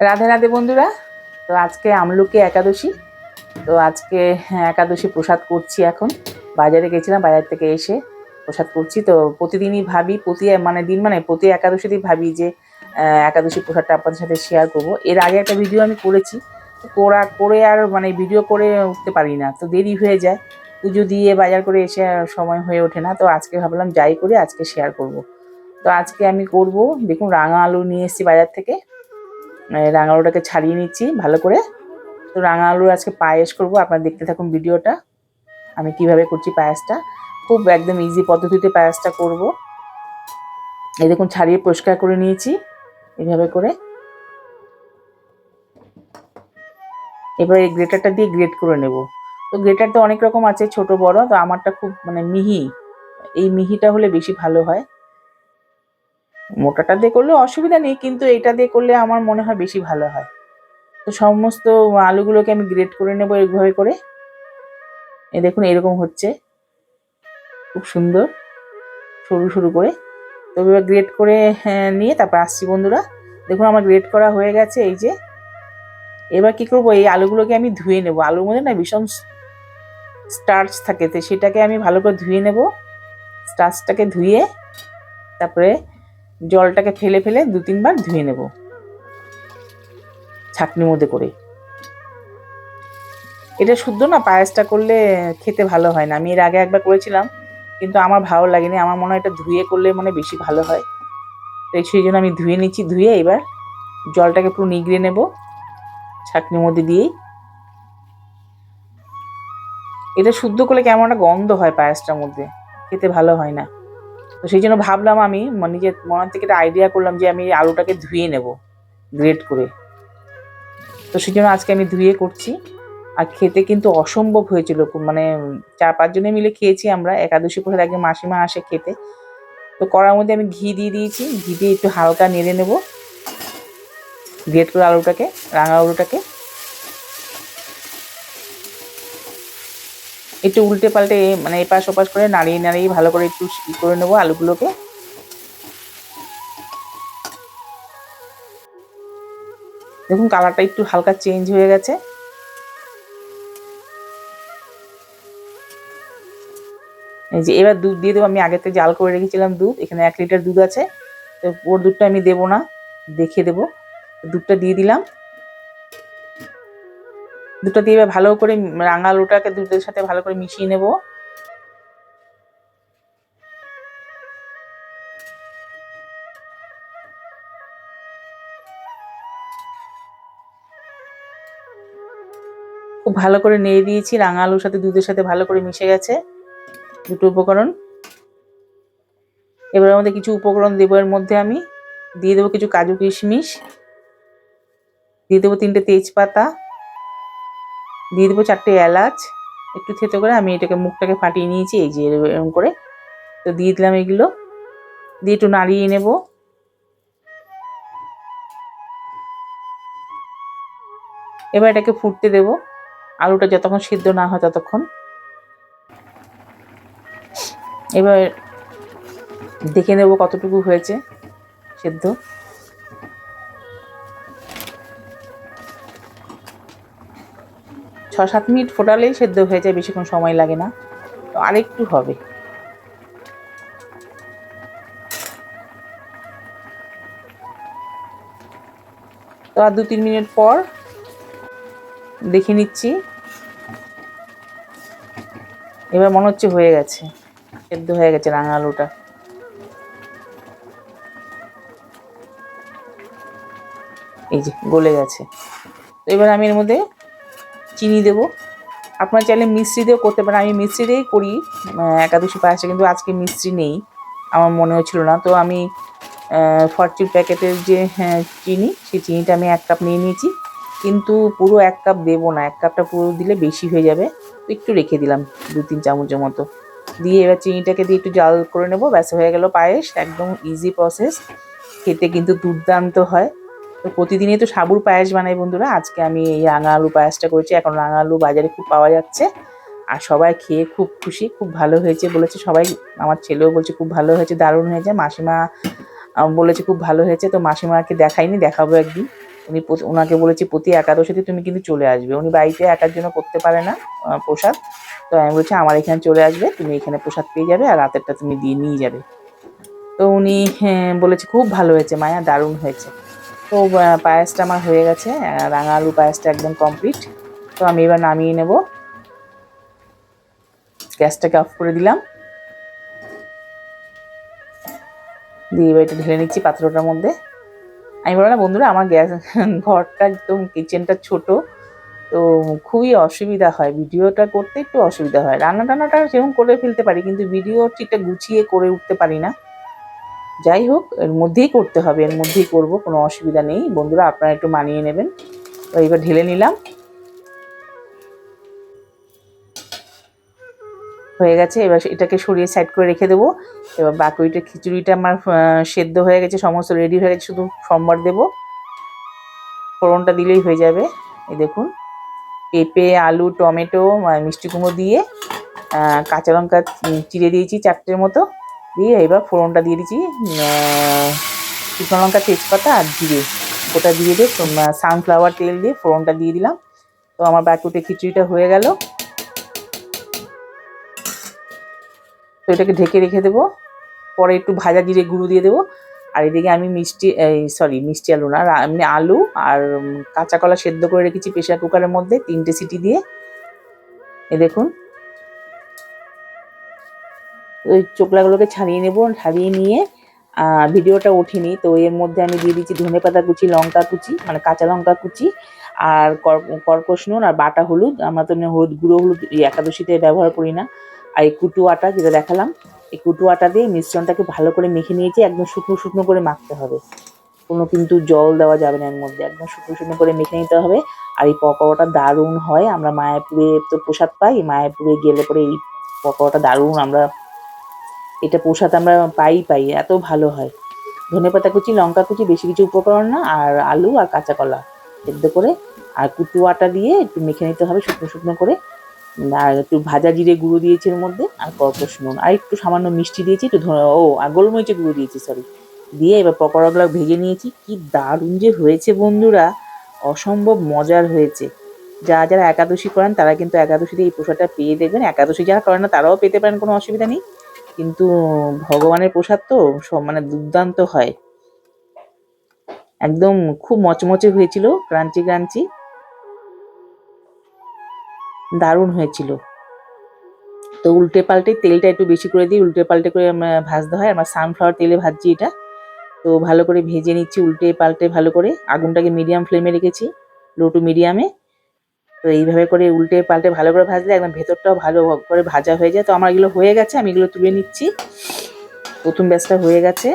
রাধে রাধে বন্ধুরা। তো আজকে আমলুকে একাদশী। তো আজকে হ্যাঁ, একাদশী প্রসাদ করছি এখন। বাজারে গেছিলাম বাজার থেকে এসে প্রসাদ করছি। তো প্রতিদিনই ভাবি প্রতি মানে দিন মানে প্রতি একাদশীতেই ভাবি যে একাদশী প্রসাদটা আপনাদের সাথে শেয়ার করব। এর আগে একটা ভিডিও আমি করেছি। করা করে আর মানে ভিডিও করে উঠতে পারি না। তো দেরি হয়ে যায়। পুজো দিয়ে বাজার করে এসে সময় হয়ে ওঠে না। তো আজকে ভাবলাম যাই করে আজকে শেয়ার করব। তো আজকে আমি করব দেখুন রাঙা আলু নিয়ে এসেছি বাজার থেকে। রাঙা আলুটাকে ছাড়িয়ে নিচ্ছি ভালো করে। তো রাঙা আলুর আজকে পায়েস করব, আপনারা দেখতে থাকুন ভিডিওটা। আমি কীভাবে করছি পায়েসটা। খুব একদম ইজি পদ্ধতিতে পায়েসটা করব। এই দেখুন, ছাড়িয়ে পরিষ্কার করে নিয়েছি এইভাবে করে। এবার এই গ্রেটারটা দিয়ে গ্রেট করে নেব। তো গ্রেটার তো অনেক রকম আছে, ছোট বড়, তো আমারটা খুব মানে মিহি। এই মিহিটা হলে বেশি ভালো হয়। মোটাটা দিয়ে করলে অসুবিধা নেই কিন্তু এটা দিয়ে করলে আমার মনে হয় বেশি ভালো হয়। তো সমস্ত আলুগুলোকে আমি গ্রেট করে নেব এইভাবে করে। এ দেখুন এরকম হচ্ছে। খুব সুন্দর। সরু সরু করে। তো এবার গ্রেট করে হ্যাঁ, নিয়ে তারপর আসছি বন্ধুরা। দেখুন আমার গ্রেট করা হয়ে গেছে এই যে। এবার কি করব এই আলুগুলোকে আমি ধুয়ে নেব। আলুর মধ্যে না ভীষণ স্টার্চ থাকে তো সেটাকে আমি ভালো করে ধুয়ে নেব। স্টার্চটাকে ধুয়ে তারপরে জলটাকে ফেলে ফেলে দু তিনবার ধুয়ে নেব। ছাকনির মধ্যে করে। এটা শুদ্ধ না, পায়েসটা করলে খেতে ভালো হয় না। আমি এর আগে একবার করেছিলাম, কিন্তু আমার ভালো লাগেনি। আমার মনে হয় এটা ধুয়ে করলে মনে বেশি ভালো হয়। তো সেই জন্য আমি ধুয়ে নিচ্ছি, ধুয়ে এবার জলটাকে পুরো নিগড়ে নেব ছাকনির মধ্যে দিয়েই। এটা শুদ্ধ করলে কেমন একটা গন্ধ হয় পায়েসটার মধ্যে। খেতে ভালো হয় না। তো সেই জন্য ভাবলাম আমি নিজের মনের থেকে একটা আইডিয়া করলাম যে আমি আলুটাকে ধুয়ে নেব গ্রেট করে। তো সেই জন্য আজকে আমি ধুয়ে করছি। আর খেতে কিন্তু অসম্ভব হয়েছিল মানে চার পাঁচজনে মিলে খেয়েছি আমরা, একাদশী প্রসাদ আগে মাসিমা আসে খেতে। তো কড়ার মধ্যে আমি ঘি দিয়ে দিয়েছি, ঘি দিয়ে একটু হালকা নেড়ে নেব। গ্রেট করে আলুটাকে, রাঙা আলুটাকে। একটু উল্টে পাল্টে মানে এপাশ ওপাশ করে নাড়িয়ে নাড়িয়ে ভালো করে একটু করে নেব আলুগুলোকে। দেখুন কালারটা একটু হালকা চেঞ্জ হয়ে গেছে। এই যে এবার দুধ দিয়ে দেবো, আমি আগে থেকে জাল করে রেখেছিলাম দুধ, এখানে এক লিটার দুধ আছে। তো ওর দুধটা আমি দেবো না দেখে দেবো। দুধটা দিয়ে দিলাম। দুধটা দিয়ে ভালো করে রাঙা আলুটাকে দুধের সাথে ভালো করে মিশিয়ে নেব। খুব ভালো করে নেড়ে দিয়েছি, রাঙা আলুর সাথে দুধের সাথে ভালো করে মিশে গেছে। দুটো উপকরণ। এবার আমাদের কিছু উপকরণ দেবো, এর মধ্যে আমি দিয়ে দেবো কিছু কাজু কিশমিশ, দিয়ে দেবো তিনটে তেজপাতা দিয়ে দেবো চারটে এলাচ। একটু থেতো করে আমি এটাকে মুখটাকে ফাটিয়ে নিয়েছি, এই যে এরকম করে। তো দিয়ে দিলাম এগুলো। দিয়ে একটু নাড়িয়ে নেব। এবার এটাকে ফুটতে দেব। আলুটা যতক্ষণ সিদ্ধ না হয় ততক্ষণ। এবার দেখে নেব কতটুকু হয়েছে সেদ্ধ। ছ সাত মিনিট ফোটালেই সেদ্ধ হয়ে যায়, বেশিক্ষণ সময় লাগে না। তো আরেকটু হবে। তো আর দু তিন মিনিট পর দেখে নিচ্ছি। এবার মনে হচ্ছে হয়ে গেছে। সেদ্ধ হয়ে গেছে রাঙা আলুটা। এই যে গলে গেছে। তো এবার আমি এর মধ্যে চিনি দেবো। আপনারা চাইলে মিষ্টি দিয়েও করতে পারেন। আমি মিষ্টি দিয়েই করি একাদশী পায়েসে কিন্তু আজকে মিষ্টি নেই আমার মনে হচ্ছিল না। তো আমি ফরচুন প্যাকেটের যে হ্যাঁ, চিনি সেই চিনিটা আমি এক কাপ নিয়ে নিয়েছি। কিন্তু পুরো এক কাপ দেবো না এক কাপটা পুরো দিলে বেশি হয়ে যাবে। তো একটু রেখে দিলাম দু তিন চামচের মতো। দিয়ে এবার চিনিটাকে দিয়ে একটু জাল করে নেব ব্যাস হয়ে গেল পায়েস একদম ইজি প্রসেস খেতে কিন্তু দুর্দান্ত হয়। তো প্রতিদিনই তো সাবুর পায়েস বানাই বন্ধুরা। আজকে আমি এই রাঙা আলু পায়েসটা করেছি। এখন রাঙা আলু বাজারে খুব পাওয়া যাচ্ছে। আর সবাই খেয়ে খুব খুশি খুব ভালো হয়েছে বলেছে সবাই। আমার ছেলেও বলছে খুব ভালো হয়েছে দারুণ হয়েছে। মাসিমা বলেছে খুব ভালো হয়েছে। তো মাসিমাকে দেখাইনি দেখাবো একদিন। উনি ওনাকে বলেছি প্রতি একাদশীতে তুমি কিন্তু চলে আসবে। উনি বাড়িতে একার জন্য করতে পারে না প্রসাদ। তো আমি বলছি আমার এখানে চলে আসবে তুমি এখানে প্রসাদ পেয়ে যাবে আর রাতেরটা তুমি দিয়ে নিয়ে যাবে। তো উনি হ্যাঁ, বলেছে খুব ভালো হয়েছে মায়া দারুণ হয়েছে। তো পায়েসটা আমার হয়ে গেছে রাঙা আলু পায়েসটা একদম কমপ্লিট তো আমি এবার নামিয়ে নেব। গ্যাসটাকে অফ করে দিলাম। দিয়ে এবার এটা ঢেলে নিচ্ছি পাত্রটার মধ্যে। আমি বললাম, না বন্ধুরা, আমার গ্যাস ঘরটা একদম কিচেনটা ছোট, তো খুবই অসুবিধা হয়। ভিডিওটা করতে একটু অসুবিধা হয়। রান্না টান্নাটা সেরকম করে ফেলতে পারি, কিন্তু ভিডিও ঠিকটা গুছিয়ে করে উঠতে পারি না। যাই হোক, এর মধ্যেই করতে হবে, এর মধ্যেই করব, কোনো অসুবিধা নেই। বন্ধুরা, আপনারা একটু মানিয়ে নেবেন। তো এবার ঢেলে নিলাম। হয়ে গেছে, এবার এটাকে সরিয়ে সাইড করে রেখে দেবো। এবার বাকুইটা খিচুড়িটা আমার সেদ্ধ হয়ে গেছে, সমস্ত রেডি হয়ে গেছে, শুধু সোমবার দেবো। ফোড়নটা দিলেই হয়ে যাবে। এই দেখুন, পেঁপে, আলু, টমেটো মিষ্টি কুমড়ো দিয়ে কাঁচা লঙ্কা চিড়ে দিয়েছি চারটের মতো। দিয়ে এবার ফোড়নটা দিয়ে দিচ্ছি শুকনো লঙ্কা, তেজপাতা আর জিরে। ওটা দিয়ে দিয়ে সানফ্লাওয়ার তেল দিয়ে ফোড়নটা দিয়ে দিলাম। তো আমার বাকুটে খিচুড়িটা হয়ে গেল। তো এটাকে ঢেকে রেখে দেবো। পরে একটু ভাজা জিরে গুঁড়ো দিয়ে দেবো। আর এদিকে আমি মিষ্টি, এই সরি মিষ্টি আলু না এমনি আলু আর কাঁচা কলা সেদ্ধ করে রেখেছি প্রেশার কুকারের মধ্যে, তিনটে সিটি দিয়ে। এ দেখুন ওই চোকলাগুলোকে ছাড়িয়ে নেব, ছাড়িয়ে নিয়ে ভিডিওটা ওঠেনি। তো এর মধ্যে আমি দিয়ে দিচ্ছি ধনে পাতা কুচি, লঙ্কা কুচি মানে কাঁচা লঙ্কা কুচি, আর কর- কর্কশ নুন আর বাটা হলুদ। আমরা তো হলুদ গুঁড়ো, হলুদ এই একাদশীতে ব্যবহার করি না। আর এই কুটু আটা যেটা দেখালাম, এই কুটু আটা দিয়ে মিশ্রণটাকে ভালো করে মেখে নিয়েছি, একদম শুকনো শুকনো করে মাখতে হবে। কোনো কিন্তু জল দেওয়া যাবে না এর মধ্যে, একদম শুকনো শুকনো করে মেখে নিতে হবে। আর এই পকোড়াটা দারুণ হয়। আমরা মায়াপুরে তো প্রসাদ পাই, মায়াপুরে গেলে পরে এই পকোড়াটা দারুণ। আমরা এটা প্রসাদ আমরা পাই পাই, এত ভালো হয়। ধনেপাতা কুচি, লঙ্কা কুচি, বেশি কিছু উপকরণ না, আর আলু আর কাঁচা কলা। সেদ্ধ করে আর কুটু আটা দিয়ে একটু মেখে নিতে হবে শুকনো শুকনো করে। আর একটু ভাজা জিরে গুঁড়ো দিয়েছি এর মধ্যে, আর কর্কশ নুন আর একটু সামান্য মিষ্টি দিয়েছি, একটু ধনে, ও, আর গোলমরিচের গুঁড়ো দিয়েছি সরি দিয়ে এবার পকোড়াগুলো ভেজে নিয়েছি। কি দারুণ যে হয়েছে বন্ধুরা! অসম্ভব মজার হয়েছে। যারা যারা একাদশী করেন, তারা কিন্তু একাদশীতে এই প্রসাদটা পেয়ে দেখবেন। একাদশী যারা করেন না, তারাও পেতে পারেন, কোনো অসুবিধা নেই। কিন্তু ভগবানের প্রসাদ তো সব মানে দুর্দান্ত হয়। একদম খুব মচমচে হয়েছিল, ক্রাঞ্চি ক্রাঞ্চি। দারুণ হয়েছিল। তো উল্টে পাল্টে তেলটা একটু বেশি করে দিই উল্টে পাল্টে করে ভাজতে হয়। আমার সানফ্লাওয়ার তেলে ভাজছি এটা। তো ভালো করে ভেজে নিচ্ছি উল্টে পাল্টে ভালো করে। আগুনটাকে মিডিয়াম ফ্লেমে রেখেছি লো টু মিডিয়ামে তো এইভাবে করে উল্টে পাল্টে ভালো করে ভাজলে একদম ভেতরটাও ভালো করে ভাজা হয়ে যায়। তো আমার এগুলো হয়ে গেছে আমি এগুলো তুলে নিচ্ছি। প্রথম ব্যাচটা হয়ে গেছে।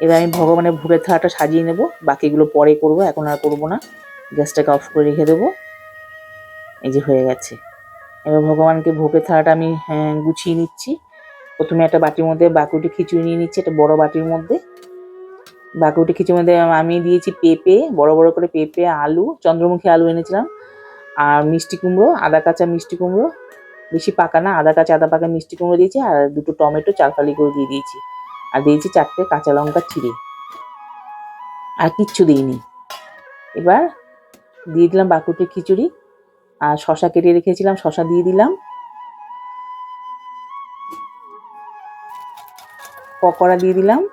এবার আমি ভগবানের ভোগের থালাটা সাজিয়ে নেব। বাকিগুলো পরে করব এখন আর করব না। গ্যাসটাকে অফ করে রেখে দেবো। এই যে হয়ে গেছে। এবার ভগবানকে ভোগের থালাটা আমি হ্যাঁ, গুছিয়ে নিচ্ছি। প্রথমে একটা বাটির মধ্যে বাকুটি খিচুড়ি নিয়ে নিচ্ছি একটা বড় বাটির মধ্যে। বাকুটি খিচুড়ির মধ্যে আমি দিয়েছি পেঁপে বড় বড় করে পেঁপে আলু চন্দ্রমুখী আলু এনেছিলাম। আর মিষ্টি কুমড়ো, আদা কাঁচা মিষ্টি কুমড়ো, বেশি পাকা না, আদা কাঁচা, আদা পাকা মিষ্টি কুমড়ো দিয়েছি আর দুটো টমেটো চারফালি করে দিয়ে দিয়েছি। আর দিয়েছি চারটে কাঁচা লঙ্কা চিড়ে আর কিচ্ছু দিইনি। এবার দিয়ে দিলাম বাকুটি খিচুড়ি। আর শশা কেটে রেখেছিলাম শশা দিয়ে দিলাম। পকোড়া দিয়ে দিলাম।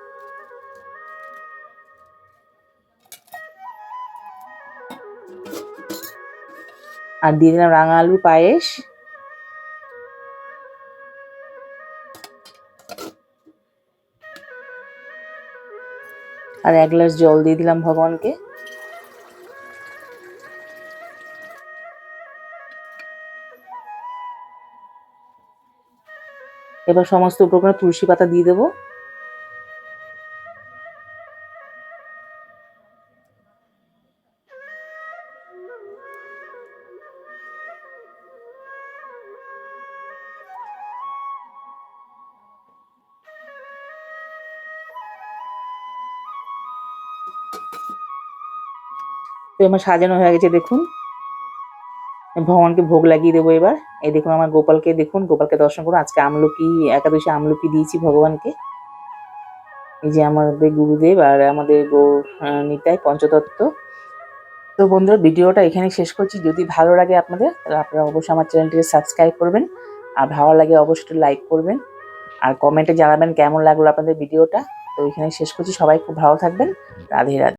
আর দিয়ে দিলাম রাঙা আলুর পায়েস। আর এক গ্লাস জল দিয়ে দিলাম ভগবানকে। এবার সমস্ত উপকরণ তুলসী পাতা দিয়ে দেবো। তো আমার সাজানো হয়ে গেছে, দেখুন। ভগবানকে ভোগ লাগিয়ে দেবো এবার। এই দেখুন আমার গোপালকে, দেখুন, গোপালকে দর্শন করুন। আজকে আমলকি, একাদশী আমলকি দিয়েছি ভগবানকে। এই যে আমাদের গুরুদেব আর আমাদের গৌর নিতাই পঞ্চতত্ত্ব। তো বন্ধুরা, ভিডিওটা এখানে শেষ করছি। যদি ভালো লাগে আপনাদের, তাহলে আপনারা অবশ্যই আমার চ্যানেলটিকে সাবস্ক্রাইব করবেন। আর ভালো লাগে অবশ্যই লাইক করবেন। আর কমেন্টে জানাবেন কেমন লাগল আপনাদের ভিডিওটা। তো এখানে শেষ করছি। সবাই খুব ভালো থাকবেন। রাধে রাধে।